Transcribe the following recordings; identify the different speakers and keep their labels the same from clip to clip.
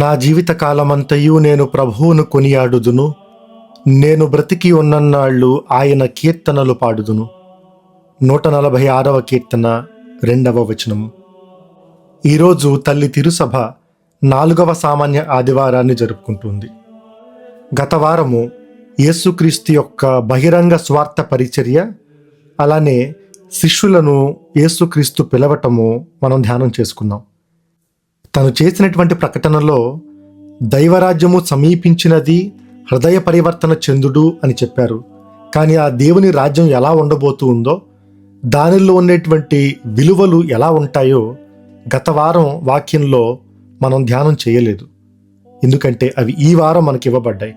Speaker 1: నా జీవితకాలమంతయు నేను ప్రభువును కొనియాడుదును. నేను బ్రతికి ఉన్నన్నాళ్ళు ఆయన కీర్తనలు పాడుదును. నూట నలభై ఆరవ కీర్తన రెండవ వచనము ఈరోజు తల్లి తిరుసభ నాలుగవ సామాన్య ఆదివారాన్ని జరుపుకుంటుంది. గత వారము యేసుక్రీస్తు యొక్క బహిరంగ స్వార్థ పరిచర్య అలానే శిష్యులను యేసుక్రీస్తు పిలవటము మనం ధ్యానం చేసుకున్నాం. తను చేసినటువంటి ప్రకటనలో దైవరాజ్యము సమీపించినది హృదయ పరివర్తన చెందుడు అని చెప్పారు. కానీ ఆ దేవుని రాజ్యం ఎలా ఉండబోతూ ఉందో దానిలో ఉండేటువంటి విలువలు ఎలా ఉంటాయో గత వారం వాక్యంలో మనం ధ్యానం చేయలేదు. ఎందుకంటే అవి ఈ వారం మనకి ఇవ్వబడ్డాయి.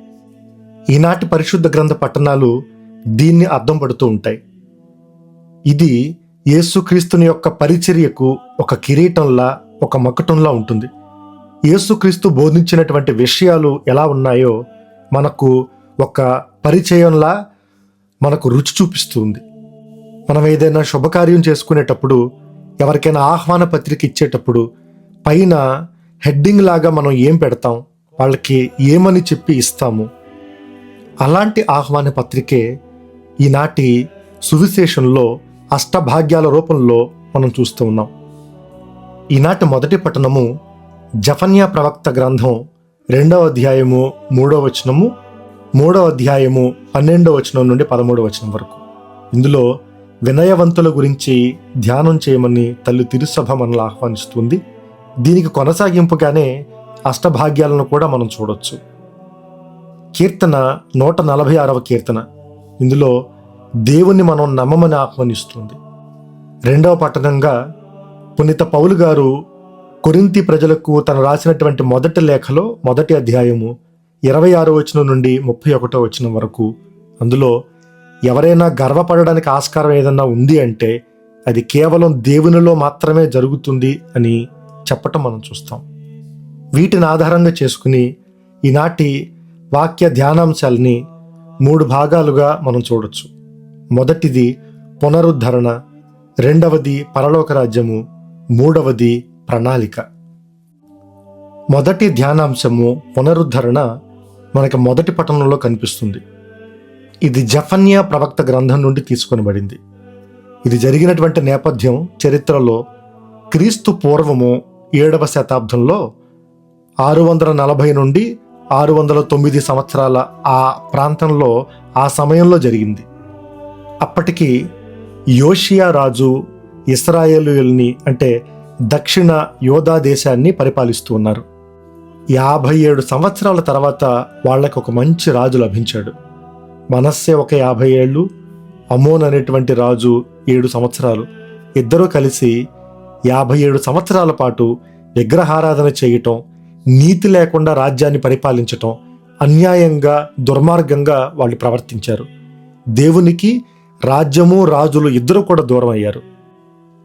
Speaker 1: ఈనాటి పరిశుద్ధ గ్రంథ పట్టణాలు దీన్ని అర్థం పడుతూ ఉంటాయి. ఇది యేసుక్రీస్తుని యొక్క పరిచర్యకు ఒక కిరీటంలా ఒక మకటంలా ఉంటుంది. యేసుక్రీస్తు బోధించినటువంటి విషయాలు ఎలా ఉన్నాయో మనకు ఒక పరిచయంలా మనకు రుచి చూపిస్తుంది. మనం ఏదైనా శుభకార్యం చేసుకునేటప్పుడు ఎవరికైనా ఆహ్వాన పత్రిక ఇచ్చేటప్పుడు పైన హెడ్డింగ్ లాగా మనం ఏం పెడతాం వాళ్ళకి ఏమని చెప్పి ఇస్తాము అలాంటి ఆహ్వాన పత్రికే ఈనాటి సువిశేషంలో అష్టభాగ్యాల రూపంలో మనం చూస్తూ ఉన్నాం. ఈనాటి మొదటి పట్టణము జఫన్యా ప్రవక్త గ్రంథం రెండవ అధ్యాయము మూడవ వచనము మూడవ అధ్యాయము పన్నెండవ వచనం నుండి పదమూడవ వచనం వరకు. ఇందులో వినయవంతుల గురించి ధ్యానం చేయమని తల్లి తిరుసభ మనల్ని ఆహ్వానిస్తుంది. దీనికి కొనసాగింపుగానే అష్టభాగ్యాలను కూడా మనం చూడొచ్చు. కీర్తన నూట నలభై ఆరవ కీర్తన. ఇందులో దేవుణ్ణి మనం నమ్మమని ఆహ్వానిస్తుంది. రెండవ పట్టణంగా పునీత పౌలు గారు కొరింతి ప్రజలకు తను రాసినటువంటి మొదటి లేఖలో మొదటి అధ్యాయము ఇరవై ఆరో వచనం నుండి ముప్పై ఒకటో వచనం వరకు. అందులో ఎవరైనా గర్వపడడానికి ఆస్కారం ఏదన్నా ఉంది అంటే అది కేవలం దేవునిలో మాత్రమే జరుగుతుంది అని చెప్పటం మనం చూస్తాం. వీటిని ఆధారంగా చేసుకుని ఈనాటి వాక్య ధ్యానాంశాలని మూడు భాగాలుగా మనం చూడొచ్చు. మొదటిది పునరుద్ధరణ రెండవది పరలోక రాజ్యము మూడవది ప్రణాళిక. మొదటి ధ్యానాంశము పునరుద్ధరణ మనకి మొదటి పట్టణంలో కనిపిస్తుంది. ఇది జఫన్యా ప్రవక్త గ్రంథం నుండి తీసుకొనబడింది. ఇది జరిగినటువంటి నేపథ్యం చరిత్రలో క్రీస్తు పూర్వము ఏడవ శతాబ్దంలో ఆరు వందల నలభై నుండి ఆరు వందల తొమ్మిది సంవత్సరాల ఆ ప్రాంతంలో ఆ సమయంలో జరిగింది. అప్పటికి యోషియా రాజు ఇస్రాయేలుల్ని అంటే దక్షిణ యోధా దేశాన్ని పరిపాలిస్తూ ఉన్నారు. యాభై ఏడు సంవత్సరాల తర్వాత వాళ్ళకు ఒక మంచి రాజు లభించాడు. మనస్సే ఒక యాభై ఏళ్ళు అమోన్ అనేటువంటి రాజు ఏడు సంవత్సరాలు. ఇద్దరూ కలిసి యాభై ఏడు సంవత్సరాల పాటు విగ్రహారాధన చేయటం నీతి లేకుండా రాజ్యాన్ని పరిపాలించటం అన్యాయంగా దుర్మార్గంగా వాళ్ళు ప్రవర్తించారు. దేవునికి రాజ్యము రాజులు ఇద్దరు కూడా దూరం అయ్యారు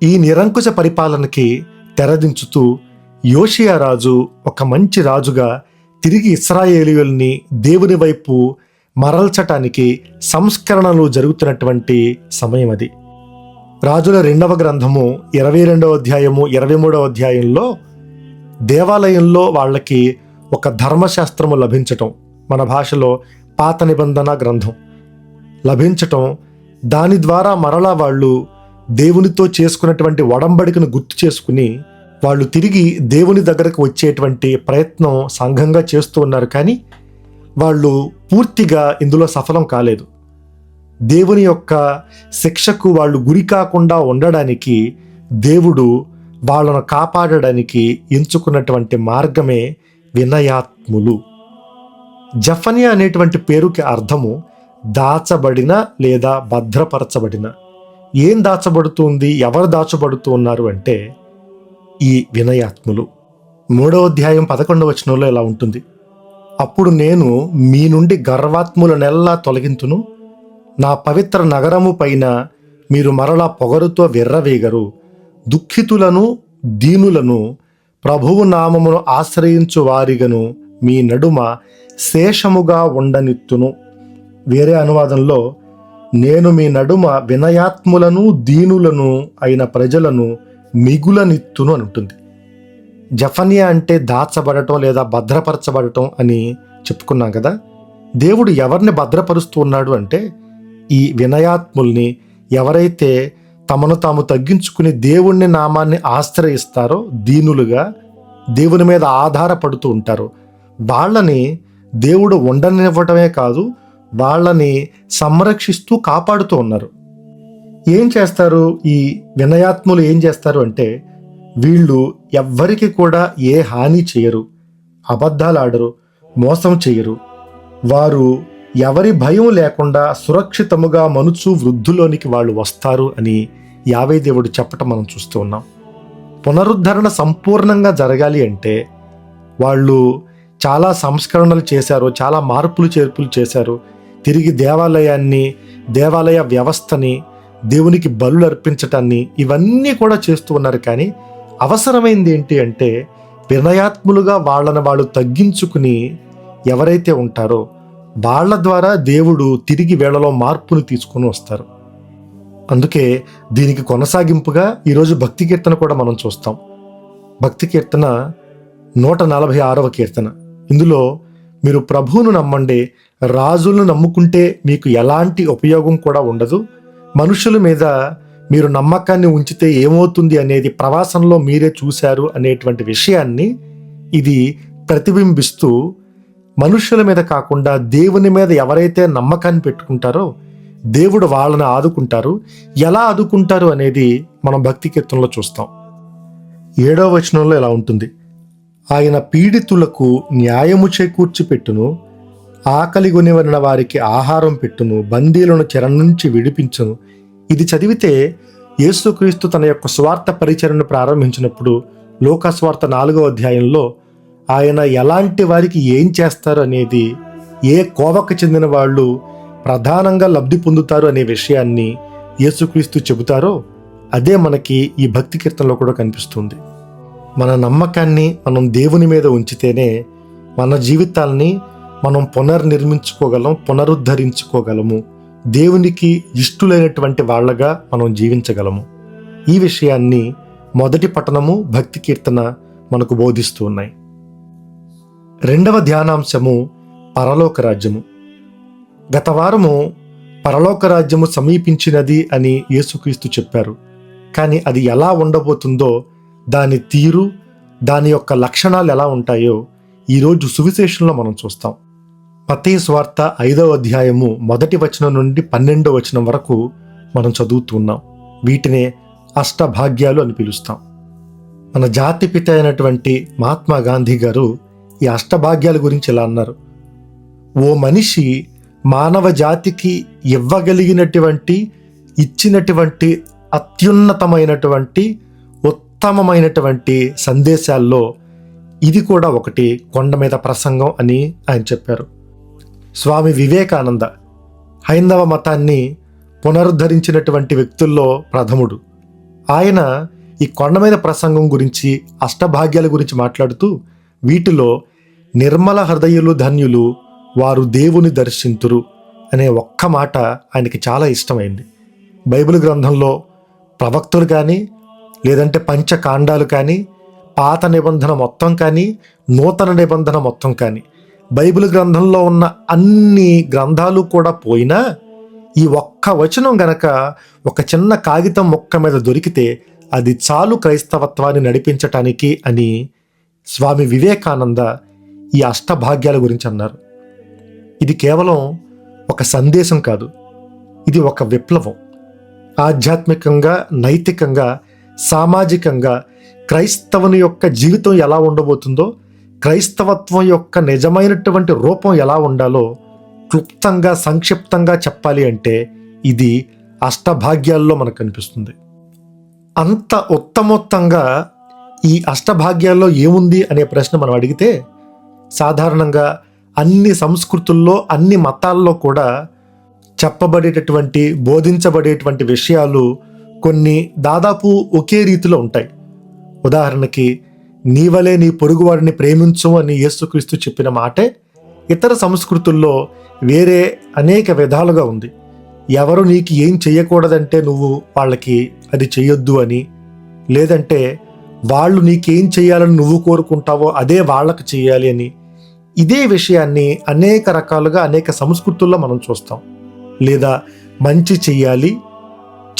Speaker 1: ఈ నిరంకుశ పరిపాలనకి తెరదించుతూ యోషియా రాజు ఒక మంచి రాజుగా తిరిగి ఇస్రాయేలీయుల్ని దేవుని వైపు మరల్చటానికి సంస్కరణలు జరుగుతున్నటువంటి సమయం అది. రాజుల రెండవ గ్రంథము ఇరవై రెండవ అధ్యాయము ఇరవై మూడవ అధ్యాయంలో దేవాలయంలో వాళ్ళకి ఒక ధర్మశాస్త్రము లభించటం మన భాషలో పాత నిబంధన గ్రంథం. లభించటం దాని ద్వారా మరలా వాళ్ళు దేవునితో చేసుకున్నటువంటి ఒడంబడికను గుర్తు చేసుకుని వాళ్ళు తిరిగి దేవుని దగ్గరకు వచ్చేటువంటి ప్రయత్నం సంఘంగా చేస్తూ ఉన్నారు. కానీ వాళ్ళు పూర్తిగా ఇందులో సఫలం కాలేదు. దేవుని యొక్క శిక్షకు వాళ్ళు గురి కాకుండా ఉండడానికి దేవుడు వాళ్ళను కాపాడడానికి ఎంచుకున్నటువంటి మార్గమే వినయాత్ములు. జఫనియా అనేటువంటి పేరుకి అర్థము దాచబడిన లేదా భద్రపరచబడిన. ఏం దాచబడుతుంది? ఎవరు దాచబడుతూ ఉన్నారు అంటే ఈ వినయాత్ములు. మూడవ అధ్యాయం పదకొండవ వచనంలో ఇలా ఉంటుంది. అప్పుడు నేను మీ నుండి గర్వాత్ములనెల్లా తొలగింతును. నా పవిత్ర నగరము పైన మీరు మరలా పొగరుతో విర్రవేగరు. దుఃఖితులను దీనులను ప్రభువు నామమును ఆశ్రయించు వారిగను మీ నడుమ శేషముగా ఉండనిత్తును. వేరే అనువాదంలో నేను మీ నడుమ వినయాత్ములను దీనులను అయిన ప్రజలను మిగులనిత్తును అని ఉంటుంది. జఫన్యా అంటే దాచబడటం లేదా భద్రపరచబడటం అని చెప్పుకున్నాం కదా. దేవుడు ఎవరిని భద్రపరుస్తూ ఉన్నాడు అంటే ఈ వినయాత్ముల్ని ఎవరైతే తమను తాము తగ్గించుకుని దేవుణ్ణి నామాన్ని ఆశ్రయిస్తారో దీనులుగా దేవుని మీద ఆధారపడుతూ ఉంటారు వాళ్ళని దేవుడు ఉండనివ్వటమే కాదు వాళ్ళని సంరక్షిస్తూ కాపాడుతూ ఉన్నారు. ఏం చేస్తారు? ఈ వినయాత్ములు ఏం చేస్తారు అంటే వీళ్ళు ఎవ్వరికి కూడా ఏ హాని చేయరు అబద్ధాలు ఆడరు మోసం చేయరు. వారు ఎవరి భయం లేకుండా సురక్షితముగా మనుచు వృద్ధులోనికి వాళ్ళు వస్తారు అని యావే దేవుడు చెప్పటం మనం చూస్తూ ఉన్నాం. పునరుద్ధరణ సంపూర్ణంగా జరగాలి అంటే వాళ్ళు చాలా సంస్కరణలు చేశారు చాలా మార్పులు చేర్పులు చేశారు తిరిగి దేవాలయాన్ని దేవాలయ వ్యవస్థని దేవునికి బలులు అర్పించటాన్ని ఇవన్నీ కూడా చేస్తూ ఉన్నారు. కానీ అవసరమైంది ఏంటి అంటే వినయాత్ములుగా వాళ్ళని వాళ్ళు తగ్గించుకుని ఎవరైతే ఉంటారో వాళ్ళ ద్వారా దేవుడు తిరిగి వేళలో మార్పును తీసుకొని వస్తారు. అందుకే దీనికి కొనసాగింపుగా ఈరోజు భక్తి కీర్తన కూడా మనం చూస్తాం. భక్తి కీర్తన నూట నలభై ఆరవ కీర్తన. ఇందులో మీరు ప్రభువును నమ్మండి రాజులను నమ్ముకుంటే మీకు ఎలాంటి ఉపయోగం కూడా ఉండదు. మనుషుల మీద మీరు నమ్మకాన్ని ఉంచితే ఏమవుతుంది అనేది ప్రవాసంలో మీరే చూశారు అనేటువంటి విషయాన్ని ఇది ప్రతిబింబిస్తూ మనుషుల మీద కాకుండా దేవుని మీద ఎవరైతే నమ్మకాన్ని పెట్టుకుంటారో దేవుడు వాళ్ళని ఆదుకుంటారు. ఎలా ఆదుకుంటారు అనేది మనం భక్తి కీర్తనలో చూస్తాం. ఏడవ వచనంలో ఇలా ఉంటుంది. ఆయన పీడితులకు న్యాయము చేకూర్చి పెట్టును ఆకలిగొనివరిన వారికి ఆహారం పెట్టును బందీలను చెర నుంచి విడిపించును. ఇది చదివితే యేసుక్రీస్తు తన యొక్క స్వార్థ పరిచరణను ప్రారంభించినప్పుడు లోకస్వార్థ నాలుగో అధ్యాయంలో ఆయన ఎలాంటి వారికి ఏం చేస్తారు అనేది ఏ కోవకు చెందిన వాళ్ళు ప్రధానంగా లబ్ధి పొందుతారు అనే విషయాన్ని యేసుక్రీస్తు చెబుతారో అదే మనకి ఈ భక్తి కీర్తనలో కూడా కనిపిస్తుంది. మన నమ్మకాన్ని మనం దేవుని మీద ఉంచితేనే మన జీవితాల్ని మనం పునర్నిర్మించుకోగలం పునరుద్ధరించుకోగలము. దేవునికి ఇష్టులైనటువంటి వాళ్ళగా మనం జీవించగలము. ఈ విషయాన్ని మొదటి పట్టణము భక్తి కీర్తన మనకు బోధిస్తూ ఉన్నాయి. రెండవ ధ్యానాంశము పరలోక రాజ్యము. గత వారము పరలోక రాజ్యము సమీపించినది అని యేసుక్రీస్తు చెప్పారు. కానీ అది ఎలా ఉండబోతుందో దాని తీరు దాని యొక్క లక్షణాలు ఎలా ఉంటాయో ఈరోజు సువిశేషంలో మనం చూస్తాం. మతయ స్వార్త ఐదవ అధ్యాయము మొదటి వచనం నుండి పన్నెండవ వచనం వరకు మనం చదువుతున్నాం వీటినే అష్టభాగ్యాలు అని పిలుస్తాం. మన జాతి పిత అయినటువంటి మహాత్మా గాంధీ గారు ఈ అష్టభాగ్యాల గురించి ఇలా అన్నారు. ఓ మనిషి మానవ జాతికి ఇవ్వగలిగినటువంటి ఇచ్చినటువంటి అత్యున్నతమైనటువంటి ఉత్తమమైనటువంటి సందేశాల్లో ఇది కూడా ఒకటి కొండ మీద ప్రసంగం అని ఆయన చెప్పారు. స్వామి వివేకానంద హైందవ మతాన్ని పునరుద్ధరించినటువంటి వ్యక్తుల్లో ప్రథముడు. ఆయన ఈ కొండ మీద ప్రసంగం గురించి అష్టభాగ్యాల గురించి మాట్లాడుతూ వీటిలో నిర్మల హృదయులు ధన్యులు వారు దేవుని దర్శింతురు అనే ఒక్క మాట ఆయనకి చాలా ఇష్టమైంది. బైబిల్ గ్రంథంలో ప్రవక్తులు కానీ లేదంటే పంచకాండాలు కానీ పాత నిబంధన మొత్తం కానీ నూతన నిబంధన మొత్తం కానీ. బైబిల్ గ్రంథంలో ఉన్న అన్ని గ్రంథాలు కూడా పోయినా ఈ ఒక్క వచనం గనక ఒక చిన్న కాగితం మొక్క మీద దొరికితే అది చాలు క్రైస్తవత్వాన్ని నడిపించటానికి అని స్వామి వివేకానంద ఈ అష్టభాగ్యాల గురించి అన్నారు. ఇది కేవలం ఒక సందేశం కాదు. ఇది ఒక విప్లవం. ఆధ్యాత్మికంగా నైతికంగా సామాజికంగా క్రైస్తవుని యొక్క జీవితం ఎలా ఉండబోతుందో క్రైస్తవత్వం యొక్క నిజమైనటువంటి రూపం ఎలా ఉండాలో క్లుప్తంగా సంక్షిప్తంగా చెప్పాలి అంటే ఇది అష్టభాగ్యాల్లో మనకు కనిపిస్తుంది. అంత ఉత్తమోత్తంగా ఈ అష్టభాగ్యాల్లో ఏముంది అనే ప్రశ్న మనం అడిగితే సాధారణంగా అన్ని సంస్కృతుల్లో అన్ని మతాల్లో కూడా చెప్పబడేటటువంటి బోధించబడేటువంటి విషయాలు కొన్ని దాదాపు ఒకే రీతిలో ఉంటాయి. ఉదాహరణకి నీవలే నీ పొరుగువారిని ప్రేమించు అని యేసుక్రీస్తు చెప్పిన మాటే ఇతర సంస్కృతుల్లో వేరే అనేక విధాలుగా ఉంది. ఎవరు నీకు ఏం చేయకూడదంటే నువ్వు వాళ్ళకి అది చెయ్యొద్దు అని లేదంటే వాళ్ళు నీకేం చేయాలని నువ్వు కోరుకుంటావో అదే వాళ్ళకు చేయాలి అని. ఇదే విషయాన్ని అనేక రకాలుగా అనేక సంస్కృతుల్లో మనం చూస్తాం. లేదా మంచి చెయ్యాలి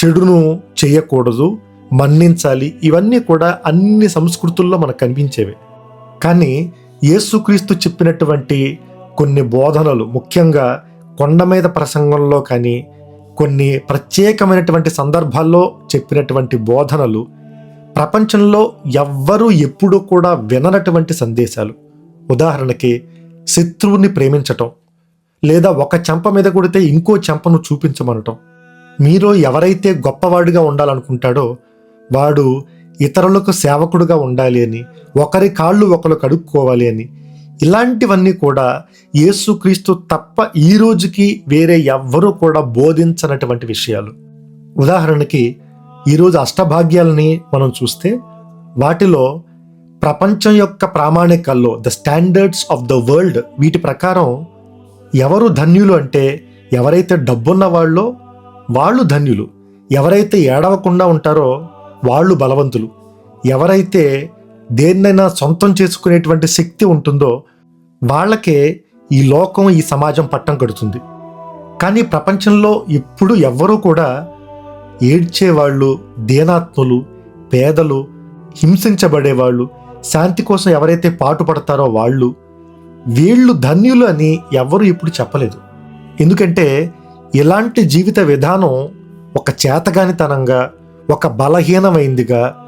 Speaker 1: చెడును చేయకూడదు మన్నించాలి. ఇవన్నీ కూడా అన్ని సంస్కృతుల్లో మనకు కనిపించేవి. కానీ యేసుక్రీస్తు చెప్పినటువంటి కొన్ని బోధనలు ముఖ్యంగా కొండ మీద ప్రసంగంలో కానీ కొన్ని ప్రత్యేకమైనటువంటి సందర్భాల్లో చెప్పినటువంటి బోధనలు ప్రపంచంలో ఎవ్వరూ ఎప్పుడూ కూడా విననటువంటి సందేశాలు. ఉదాహరణకి శత్రువుని ప్రేమించటం లేదా ఒక చెంప మీద కొడితే ఇంకో చెంపను చూపించమనటం. మీలో ఎవరైతే గొప్పవాడిగా ఉండాలనుకుంటాడో వాడు ఇతరులకు సేవకుడుగా ఉండాలి అని ఒకరి కాళ్ళు ఒకరు కడుక్కోవాలి అని. ఇలాంటివన్నీ కూడా యేసుక్రీస్తు తప్ప ఈ రోజుకి వేరే ఎవ్వరూ కూడా బోధించనటువంటి విషయాలు. ఉదాహరణకి ఈరోజు అష్టభాగ్యాలని మనం చూస్తే వాటిలో ప్రపంచం యొక్క ప్రామాణికాల్లో the standards of the world వీటి ప్రకారం ఎవరు ధన్యులు అంటే ఎవరైతే డబ్బున్న వాళ్ళో వాళ్ళు ధన్యులు. ఎవరైతే ఏడవకుండా ఉంటారో వాళ్ళు బలవంతులు. ఎవరైతే దేన్నైనా సొంతం చేసుకునేటువంటి శక్తి ఉంటుందో వాళ్ళకే ఈ లోకం ఈ సమాజం పట్టం కడుతుంది. కానీ ప్రపంచంలో ఇప్పుడు ఎవ్వరూ కూడా ఏడ్చేవాళ్ళు దీనాత్ములు పేదలు హింసించబడేవాళ్ళు శాంతి కోసం ఎవరైతే పాటుపడతారో వాళ్ళు వీళ్ళు ధన్యులు అని ఎవ్వరూ ఇప్పుడు చెప్పలేదు. ఎందుకంటే ఇలాంటి జీవిత విధానం ఒక చేతగానితనంగా ఒక బలహీనమైందిగా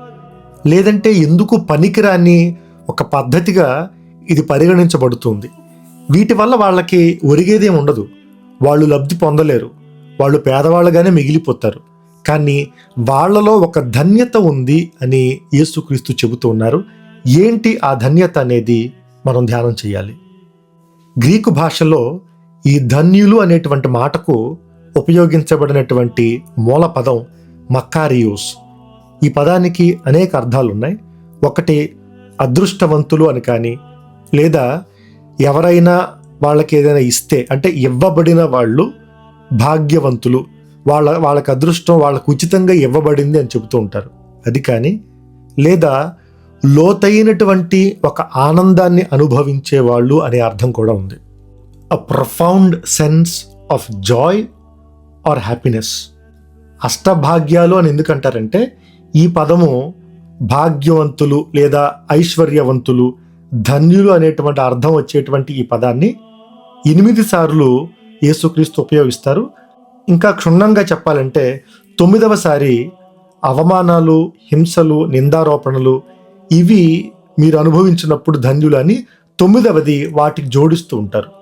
Speaker 1: లేదంటే ఎందుకు పనికిరాని ఒక పద్ధతిగా ఇది పరిగణించబడుతుంది. వీటి వల్ల వాళ్ళకి ఒరిగేదేం ఉండదు. వాళ్ళు లబ్ధి పొందలేరు. వాళ్ళు పేదవాళ్ళుగానే మిగిలిపోతారు. కానీ వాళ్ళలో ఒక ధన్యత ఉంది అని యేసుక్రీస్తు చెబుతూ ఉన్నారు. ఏంటి ఆ ధన్యత అనేది మనం ధ్యానం చేయాలి. గ్రీకు భాషలో ఈ ధన్యులు అనేటువంటి మాటకు ఉపయోగించబడినటువంటి మూల పదం మకారియోస్ ఈ పదానికి అనేక అర్థాలు ఉన్నాయి ఒకటి అదృష్టవంతులు అని కానీ లేదా ఎవరైనా వాళ్ళకి ఏదైనా ఇస్తే అంటే ఇవ్వబడిన వాళ్ళు భాగ్యవంతులు. వాళ్ళ వాళ్ళకి అదృష్టం వాళ్ళకు ఉచితంగా ఇవ్వబడింది అని చెబుతూ ఉంటారు. అది కానీ లేదా లోతైనటువంటి ఒక ఆనందాన్ని అనుభవించే వాళ్ళు అనే అర్థం కూడా ఉంది. A profound sense of joy or happiness అష్టభాగ్యాలు అని ఎందుకంటారంటే ఈ పదము భాగ్యవంతులు లేదా ఐశ్వర్యవంతులు ధన్యులు అనేటువంటి అర్థం వచ్చేటువంటి ఈ పదాన్ని ఎనిమిది సార్లు యేసుక్రీస్తు ఉపయోగిస్తారు. ఇంకా క్షుణ్ణంగా చెప్పాలంటే తొమ్మిదవసారి అవమానాలు హింసలు నిందారోపణలు ఇవి మీరు అనుభవించినప్పుడు ధన్యులు అని తొమ్మిదవది వాటికి జోడిస్తూ ఉంటారు.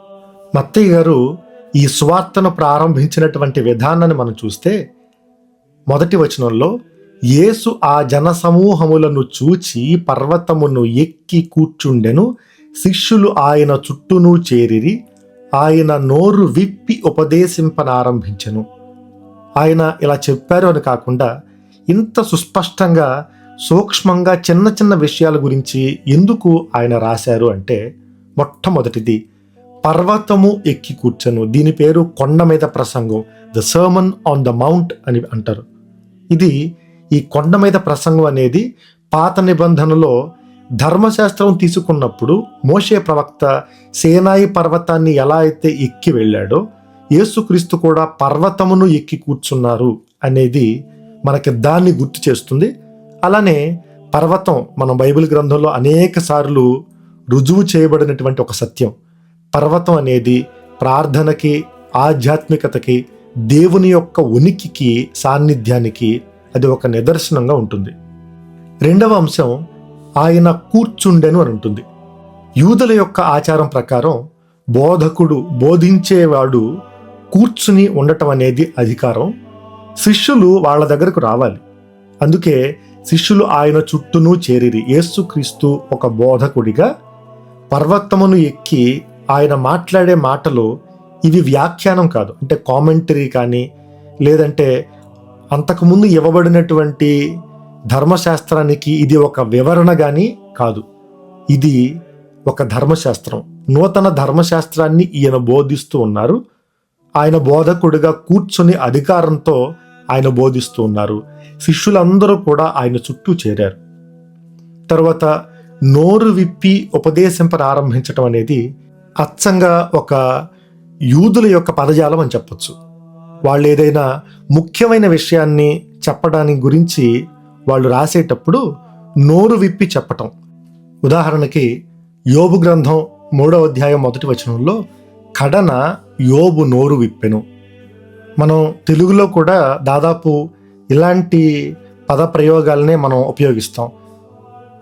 Speaker 1: మత్తయ్య గారు ఈ సువార్తను ప్రారంభించినటువంటి విధానాన్ని మనం చూస్తే మొదటి వచనంలో యేసు ఆ జనసమూహములను చూచి పర్వతమును ఎక్కి కూర్చుండెను శిష్యులు ఆయన చుట్టూను చేరిరి ఆయన నోరు విప్పి ఉపదేశింపనారంభించెను. ఆయన ఇలా చెప్పారు అని కాకుండా ఇంత సుస్పష్టంగా సూక్ష్మంగా చిన్న చిన్న విషయాల గురించి ఎందుకు ఆయన రాశారు అంటే మొట్టమొదటిది పర్వతము ఎక్కి కూర్చొను. దీని పేరు కొండ మీద ప్రసంగం. The sermon on the mount అని అంటారు. ఇది ఈ కొండ మీద ప్రసంగం అనేది పాత నిబంధనలో ధర్మశాస్త్రం తీసుకున్నప్పుడు మోషే ప్రవక్త సేనాయి పర్వతాన్ని ఎలా అయితే ఎక్కి వెళ్ళాడో యేసుక్రీస్తు కూడా పర్వతమును ఎక్కి కూర్చున్నారు అనేది మనకి దాన్ని గుర్తు చేస్తుంది. అలానే పర్వతం మన బైబిల్ గ్రంథంలో అనేక సార్లు రుజువు చేయబడినటువంటి ఒక సత్యం. పర్వతం అనేది ప్రార్థనకి ఆధ్యాత్మికతకి దేవుని యొక్క ఉనికికి సాన్నిధ్యానికి అది ఒక నిదర్శనంగా ఉంటుంది. రెండవ అంశం ఆయన కూర్చుండెను అని ఉంటుంది. యూదుల యొక్క ఆచారం ప్రకారం బోధకుడు బోధించేవాడు కూర్చుని ఉండటం అనేది అధికారం. శిష్యులు వాళ్ళ దగ్గరకు రావాలి. అందుకే శిష్యులు ఆయన చుట్టూను చేరిరి. యేసుక్రీస్తు ఒక బోధకుడిగా పర్వతమును ఎక్కి ఆయన మాట్లాడే మాటలు ఇవి వ్యాఖ్యానం కాదు. అంటే కామెంటరీ కానీ లేదంటే అంతకుముందు ఇవ్వబడినటువంటి ధర్మశాస్త్రానికి ఇది ఒక వివరణ కానీ కాదు. ఇది ఒక ధర్మశాస్త్రం. నూతన ధర్మశాస్త్రాన్ని ఈయన బోధిస్తూ ఉన్నారు. ఆయన బోధకుడిగా కూర్చొని అధికారంతో ఆయన బోధిస్తూ ఉన్నారు. శిష్యులందరూ కూడా ఆయన చుట్టూ చేరారు. తర్వాత నోరు విప్పి ఉపదేశం ప్రారంభించటం అనేది అచ్చంగా ఒక యూదుల యొక్క పదజాలం అని చెప్పొచ్చు. వాళ్ళు ఏదైనా ముఖ్యమైన విషయాన్ని చెప్పడానికి గురించి వాళ్ళు రాసేటప్పుడు నోరు విప్పి చెప్పటం. ఉదాహరణకి యోబు గ్రంథం మూడవ అధ్యాయం మొదటి వచనంలో కడన యోబు నోరు విప్పెను మనం తెలుగులో కూడా దాదాపు ఇలాంటి పద ప్రయోగాలనే మనం ఉపయోగిస్తాం.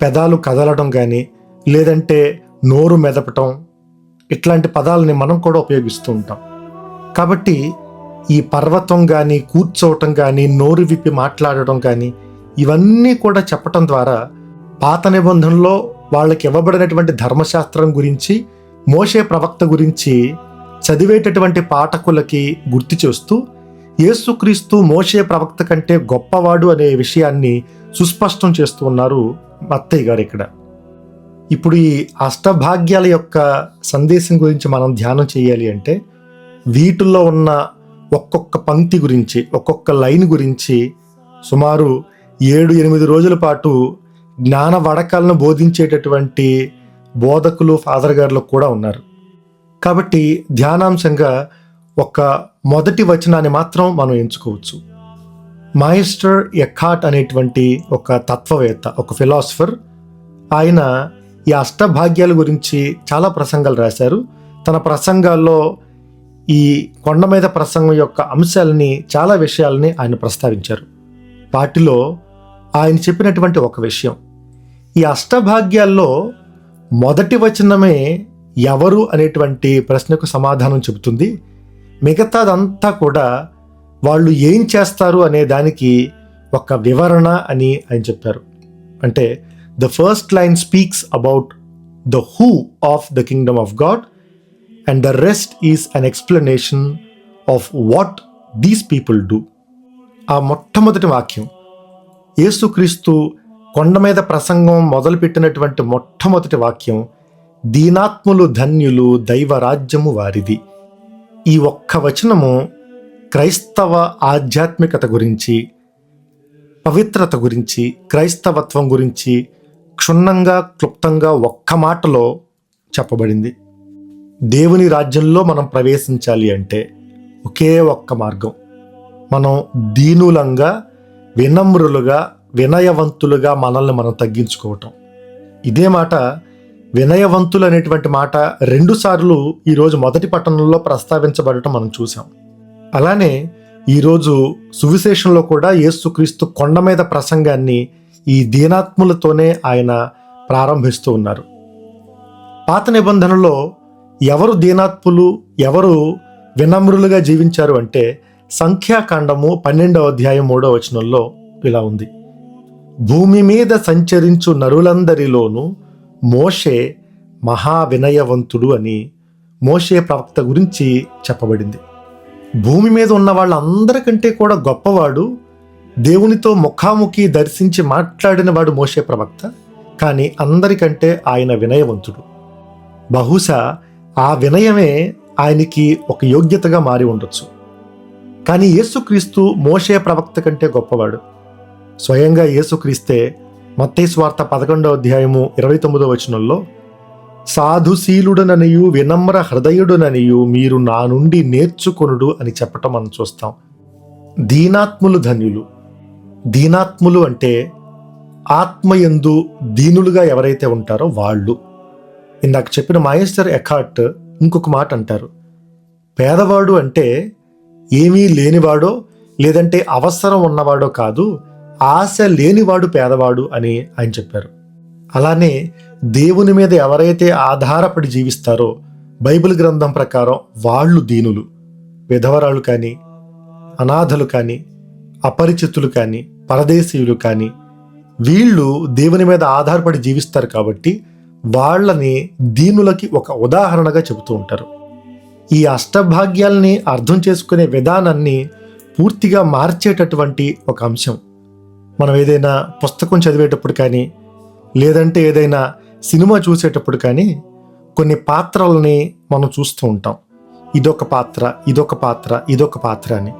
Speaker 1: పెదాలు కదలడం కానీ లేదంటే నోరు మెదపటం ఇట్లాంటి పదాలని మనం కూడా ఉపయోగిస్తూ ఉంటాం. కాబట్టి ఈ పర్వతం కానీ కూర్చోవటం కానీ నోరు విప్పి మాట్లాడటం కానీ ఇవన్నీ కూడా చెప్పటం ద్వారా పాత నిబంధనలో వాళ్ళకి ఇవ్వబడినటువంటి ధర్మశాస్త్రం గురించి మోషే ప్రవక్త గురించి చదివేటటువంటి పాఠకులకి గుర్తు చేస్తూ యేసుక్రీస్తు మోషే ప్రవక్త కంటే గొప్పవాడు అనే విషయాన్ని సుస్పష్టం చేస్తూ ఉన్నారు అత్తయ్య గారు ఇక్కడ. ఇప్పుడు ఈ అష్టభాగ్యాల యొక్క సందేశం గురించి మనం ధ్యానం చేయాలి అంటే వీటిల్లో ఉన్న ఒక్కొక్క పంక్తి గురించి ఒక్కొక్క లైన్ గురించి సుమారు ఏడు ఎనిమిది రోజుల పాటు జ్ఞాన వడకాలను బోధించేటటువంటి బోధకులు ఫాదర్ గారులు కూడా ఉన్నారు. కాబట్టి ధ్యానాంశంగా ఒక మొదటి వచనాన్ని మాత్రం మనం ఎంచుకోవచ్చు. మాయిస్టర్ ఎక్హాట్ అనేటువంటి ఒక తత్వవేత్త ఒక ఫిలాసఫర్. ఆయన ఈ అష్టభాగ్యాల గురించి చాలా ప్రసంగాలు రాశారు. తన ప్రసంగాల్లో ఈ కొండ మీద ప్రసంగం యొక్క అంశాలని చాలా విషయాలని ఆయన ప్రస్తావించారు. వాటిలో ఆయన చెప్పినటువంటి ఒక విషయం. ఈ అష్టభాగ్యాల్లో మొదటి వచనమే ఎవరు అనేటువంటి ప్రశ్నకు సమాధానం చెబుతుంది. మిగతాదంతా కూడా వాళ్ళు ఏం చేస్తారు అనే దానికి ఒక వివరణ అని ఆయన చెప్పారు. అంటే the first line speaks about the who of the kingdom of God and the rest is an explanation of what these people do ఆ మొట్టమొదటి వాక్యం యేసుక్రీస్తు కొండ మీద ప్రసంగం మొదలుపెట్టినటువంటి మొట్టమొదటి వాక్యం దీనాత్ములు ధన్యులు దైవరాజ్యము వారిది. ఈ ఒక్క వచనము క్రైస్తవ ఆధ్యాత్మికత గురించి పవిత్రత గురించి క్రైస్తవత్వం గురించి క్షుణ్ణంగా క్లుప్తంగా ఒక్క మాటలో చెప్పబడింది. దేవుని రాజ్యంలో మనం ప్రవేశించాలి అంటే ఒకే ఒక్క మార్గం. మనం దీనులంగా వినమ్రులుగా వినయవంతులుగా మనల్ని మనం తగ్గించుకోవటం. ఇదే మాట వినయవంతులు అనేటువంటి మాట రెండుసార్లు ఈరోజు మొదటి పట్టణంలో ప్రస్తావించబడటం మనం చూసాం అలానే ఈరోజు సువిశేషంలో కూడా యేసుక్రీస్తు కొండ మీద ప్రసంగాన్ని ఈ దీనాత్ములతోనే ఆయన ప్రారంభిస్తూ ఉన్నారు. పాత నిబంధనలో ఎవరు దీనాత్ములు ఎవరు వినమ్రులుగా జీవించారు అంటే సంఖ్యాకాండము పన్నెండవ అధ్యాయం మూడవ వచనంలో ఇలా ఉంది. భూమి మీద సంచరించు నరులందరిలోనూ మోషే మహా వినయవంతుడు అని మోషే ప్రవక్త గురించి చెప్పబడింది. భూమి మీద ఉన్న వాళ్ళందరికంటే కూడా గొప్పవాడు దేవునితో ముఖాముఖి దర్శించి మాట్లాడిన వాడు ప్రవక్త కానీ అందరికంటే ఆయన వినయవంతుడు. బహుశా ఆ వినయమే ఆయనకి ఒక యోగ్యతగా మారి ఉండొచ్చు. కానీ యేసుక్రీస్తు మోషే ప్రవక్త కంటే గొప్పవాడు. స్వయంగా యేసుక్రీస్తే మత్తేశ్వార్త పదకొండవ అధ్యాయము ఇరవై తొమ్మిదో వచనంలో సాధుశీలుడననియు వినమ్ర హృదయుడుననియు మీరు నా నుండి నేర్చుకొనుడు అని చెప్పటం మనం చూస్తాం. దీనాత్ములు ధన్యులు. దీనాత్ములు అంటే ఆత్మయందు దీనులుగా ఎవరైతే ఉంటారో వాళ్ళు. ఇందాక చెప్పిన మాయేశ్వర్ ఎకాట్ ఇంకొక మాట అంటారు. పేదవాడు అంటే ఏమీ లేనివాడో లేదంటే అవసరం ఉన్నవాడో కాదు ఆశ లేనివాడు పేదవాడు అని ఆయన చెప్పారు. అలానే దేవుని మీద ఎవరైతే ఆధారపడి జీవిస్తారో బైబిల్ గ్రంథం ప్రకారం వాళ్ళు దీనులు. విధవరాలు కానీ అనాథలు కానీ అపరిచితులు కానీ పరదేశీయులు కానీ వీళ్ళు దేవుని మీద ఆధారపడి జీవిస్తారు కాబట్టి వాళ్ళని దీనులకి ఒక ఉదాహరణగా చెబుతూ ఉంటారు. ఈ అష్టభాగ్యాల్ని అర్థం చేసుకునే విధానాన్ని పూర్తిగా మార్చేటటువంటి ఒక అంశం. మనం ఏదైనా పుస్తకం చదివేటప్పుడు కానీ లేదంటే ఏదైనా సినిమా చూసేటప్పుడు కానీ కొన్ని పాత్రల్ని మనం చూస్తూ ఉంటాం. ఇదొక పాత్ర ఇదొక పాత్ర ఇదొక పాత్ర అని.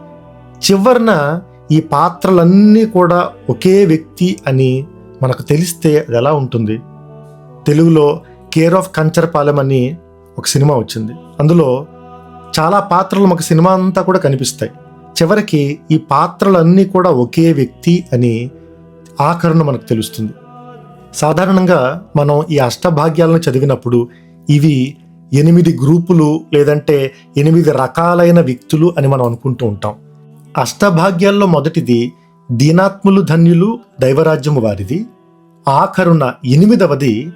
Speaker 1: చివరిన ఈ పాత్రలన్నీ కూడా ఒకే వ్యక్తి అని మనకు తెలిస్తే అది ఎలా ఉంటుంది? తెలుగులో కేర్ ఆఫ్ కంచరపాలెం అని ఒక సినిమా వచ్చింది. అందులో చాలా పాత్రలు మాకు సినిమా అంతా కూడా కనిపిస్తాయి. చివరికి ఈ పాత్రలన్నీ కూడా ఒకే వ్యక్తి అని ఆఖరణ మనకు తెలుస్తుంది. సాధారణంగా మనం ఈ అష్టభాగ్యాలను చదివినప్పుడు ఇవి ఎనిమిది గ్రూపులు లేదంటే ఎనిమిది రకాలైన వ్యక్తులు అని మనం అనుకుంటూ ఉంటాం. అష్టభాగ్యాల్లో మొదటిది దీనాత్ములు ధన్యులు దైవరాజ్యము వారిది. ఆఖరున ఎనిమిదవది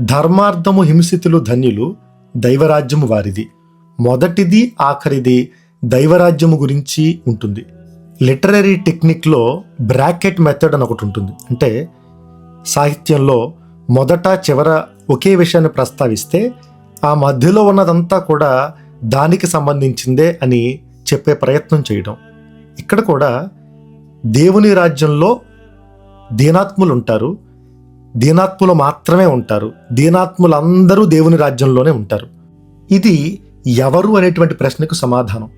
Speaker 1: ధర్మార్థము హింసితులు ధన్యులు దైవరాజ్యము వారిది. మొదటిది ఆఖరిది దైవరాజ్యము గురించి ఉంటుంది. లిటరరీ టెక్నిక్లో బ్రాకెట్ మెథడ్ అని ఒకటి ఉంటుంది. అంటే సాహిత్యంలో మొదట చివర ఒకే విషయాన్ని ప్రస్తావిస్తే ఆ మధ్యలో ఉన్నదంతా కూడా దానికి సంబంధించిందే అని చెప్పే ప్రయత్నం చేయడం. ఇక్కడ కూడా దేవుని రాజ్యంలో దీనాత్ములు ఉంటారు. దీనాత్ములు మాత్రమే ఉంటారు. దీనాత్ములందరూ దేవుని రాజ్యంలోనే ఉంటారు. ఇది ఎవరు అనేటువంటి ప్రశ్నకు సమాధానం?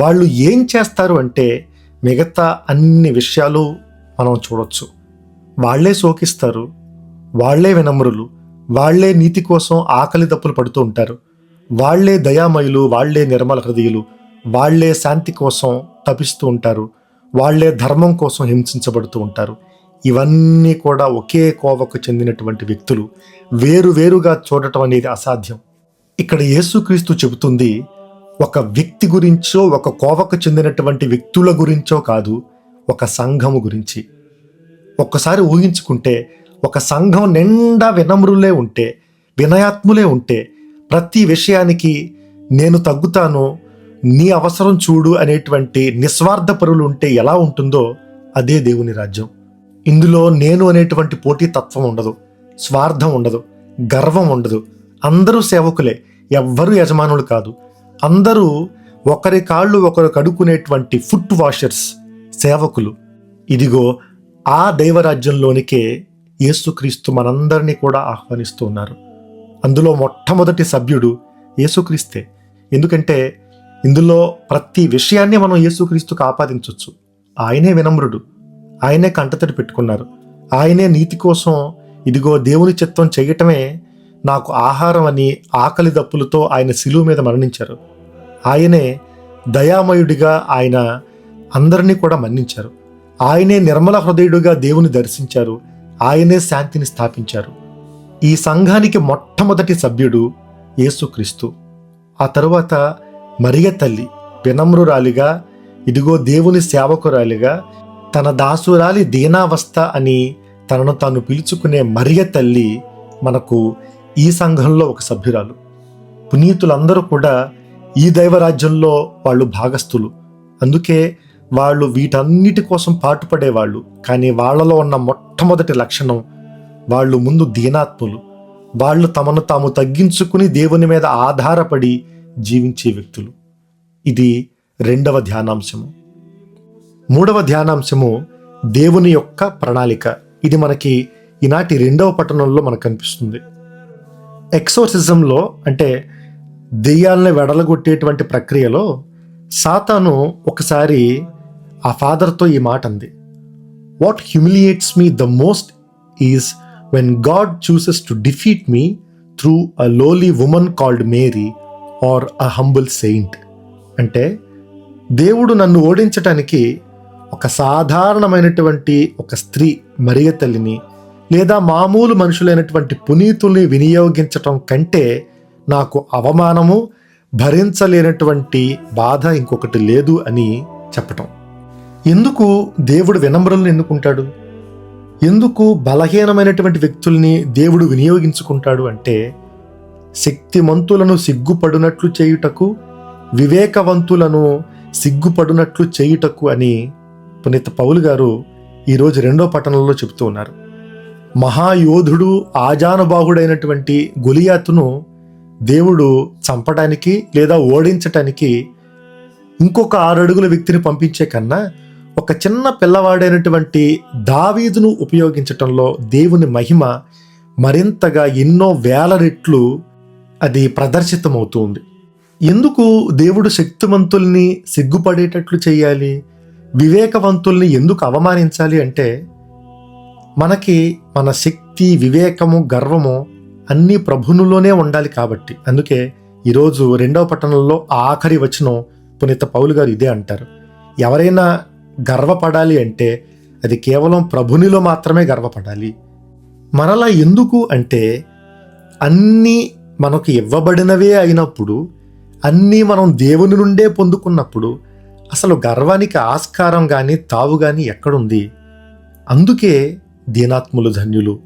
Speaker 1: వాళ్ళు ఏం చేస్తారు అంటే మిగతా అన్ని విషయాలు మనం చూడొచ్చు. వాళ్ళే శోకిస్తారు. వాళ్ళే వినమ్రులు. వాళ్ళే నీతి కోసం ఆకలి దప్పులు పడుతూ ఉంటారు. వాళ్ళే దయామయులు వాళ్ళే నిర్మల హృదయులు వాళ్ళే శాంతి కోసం తపిస్తూ ఉంటారు. వాళ్ళే ధర్మం కోసం హింసించబడుతూ ఉంటారు. ఇవన్నీ కూడా ఒకే కోవకు చెందినటువంటి వ్యక్తులు వేరు వేరుగా చూడటం అనేది అసాధ్యం. ఇక్కడ యేసుక్రీస్తు చెబుతుంది ఒక వ్యక్తి గురించో ఒక కోవకు చెందినటువంటి వ్యక్తుల గురించో కాదు ఒక సంఘము గురించి. ఒక్కసారి ఊహించుకుంటే ఒక సంఘం నిండా వినమ్రులే ఉంటే వినయాత్ములే ఉంటే ప్రతి విషయానికి నేను తగ్గుతాను నీ అవసరం చూడు అనేటువంటి నిస్వార్థ పరులు ఉంటే ఎలా ఉంటుందో అదే దేవుని రాజ్యం. ఇందులో నేను అనేటువంటి పోటీ తత్వం ఉండదు స్వార్థం ఉండదు గర్వం ఉండదు. అందరూ సేవకులే ఎవ్వరూ యజమానులు కాదు. అందరూ ఒకరి కాళ్ళు ఒకరు కడుక్కునేటువంటి ఫుట్ వాషర్స్ సేవకులు. ఇదిగో ఆ దైవరాజ్యంలోనికే యేసుక్రీస్తు మనందరినీ కూడా ఆహ్వానిస్తూ ఉన్నారు. అందులో మొట్టమొదటి సభ్యుడు యేసుక్రీస్తే. ఎందుకంటే ఇందులో ప్రతి విషయాన్ని మనం యేసుక్రీస్తుకు ఆపాదించవచ్చు ఆయనే వినమ్రుడు. ఆయనే కంటతడి పెట్టుకున్నారు. ఆయనే నీతి కోసం ఇదిగో దేవుని చిత్తం చేయటమే నాకు ఆహారం అని ఆకలి దప్పులతో ఆయన శిలువు మీద మరణించారు. ఆయనే దయామయుడిగా ఆయన అందరినీ కూడా మన్నించారు. ఆయనే నిర్మల హృదయుడుగా దేవుని దర్శించారు. ఆయనే శాంతిని స్థాపించారు. ఈ సంఘానికి మొట్టమొదటి సభ్యుడు యేసుక్రీస్తు. ఆ తరువాత మరియ తల్లి వినమ్రురాలిగా ఇదిగో దేవుని సేవకురాలిగా తన దాసురాలి దీనావస్థ అని తనను తాను పిలుచుకునే మరియ తల్లి మనకు ఈ సంఘంలో ఒక సభ్యురాలు. పునీతులందరూ కూడా ఈ దైవరాజ్యంలో వాళ్ళు భాగస్థులు. అందుకే వాళ్ళు వీటన్నిటి కోసం పాటుపడేవాళ్ళు. కానీ వాళ్ళలో ఉన్న మొట్టమొదటి లక్షణం వాళ్ళు ముందు దీనాత్ములు. వాళ్ళు తమను తాము తగ్గించుకుని దేవుని మీద ఆధారపడి జీవించే వ్యక్తులు. ఇది రెండవ ధ్యానాంశము. మూడవ ధ్యానాంశము దేవుని యొక్క ప్రణాళిక. ఇది మనకి ఈనాటి రెండవ పట్టణంలో మనకు కనిపిస్తుంది. ఎక్సోసిజంలో అంటే దెయ్యాలని వెడలగొట్టేటువంటి ప్రక్రియలో సాతాను ఒకసారి ఆ ఫాదర్తో ఈ మాట అంది. What humiliates me the most is when God chooses to defeat me through a lowly woman called Mary or a humble saint అంటే దేవుడు నన్ను ఓడించటానికి ఒక సాధారణమైనటువంటి ఒక స్త్రీ మరియ తల్లిని లేదా మామూలు మనుషులైనటువంటి పునీతుల్ని వినియోగించటం కంటే నాకు అవమానము భరించలేనటువంటి బాధ ఇంకొకటి లేదు అని చెప్పటం. ఎందుకు దేవుడు వినమ్రులను ఎన్నుకుంటాడు? ఎందుకు బలహీనమైనటువంటి వ్యక్తుల్ని దేవుడు వినియోగించుకుంటాడు అంటే శక్తిమంతులను సిగ్గుపడునట్లు చేయుటకు వివేకవంతులను సిగ్గుపడునట్లు చేయుటకు అని పునీత పౌలు గారు ఈరోజు రెండో పట్టణంలో చెబుతూ ఉన్నారు. మహాయోధుడు ఆజానుబాహుడైనటువంటి గొలియాతును దేవుడు చంపడానికి లేదా ఓడించటానికి ఇంకొక ఆరు అడుగుల వ్యక్తిని పంపించే కన్నా ఒక చిన్న పిల్లవాడైనటువంటి దావీదును ఉపయోగించటంలో దేవుని మహిమ మరింతగా ఎన్నో వేల రెట్లు అది ప్రదర్శితమవుతుంది. ఎందుకు దేవుడు శక్తిమంతుల్ని సిగ్గుపడేటట్లు చేయాలి? వివేకవంతుల్ని ఎందుకు అవమానించాలి అంటే మనకి మన శక్తి వివేకము గర్వము అన్నీ ప్రభునులోనే ఉండాలి కాబట్టి. అందుకే ఈరోజు రెండవ పట్టణంలో ఆఖరి వచనం పునీత పౌలు గారు ఇదే అంటారు. ఎవరైనా గర్వపడాలి అంటే అది కేవలం ప్రభునిలో మాత్రమే గర్వపడాలి. మరలా ఎందుకు అంటే అన్నీ మనకు ఇవ్వబడినవే అయినప్పుడు అన్నీ మనం దేవుని నుండే పొందుకున్నప్పుడు అసలు గర్వానికి ఆస్కారం కానీ తావు కానీ ఎక్కడుంది? అందుకే దీనాత్ములు ధన్యులు.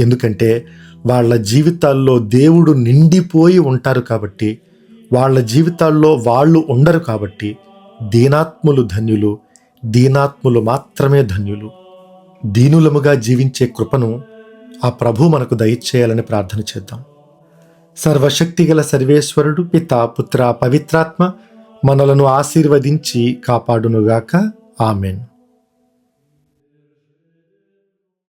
Speaker 1: ఎందుకంటే వాళ్ళ జీవితాల్లో దేవుడు నిండిపోయి ఉంటారు కాబట్టి వాళ్ళ జీవితాల్లో వాళ్ళు ఉండరు కాబట్టి దీనాత్ములు ధన్యులు దీనాత్ములు మాత్రమే ధన్యులు. దీనులముగా జీవించే కృపను ఆ ప్రభు మనకు దయచేయాలని ప్రార్థన చేద్దాం. సర్వశక్తిగల సర్వేశ్వరుడు పిత పుత్ర పవిత్రాత్మ మనలను ఆశీర్వదించి కాపాడునుగాక. ఆమెన్.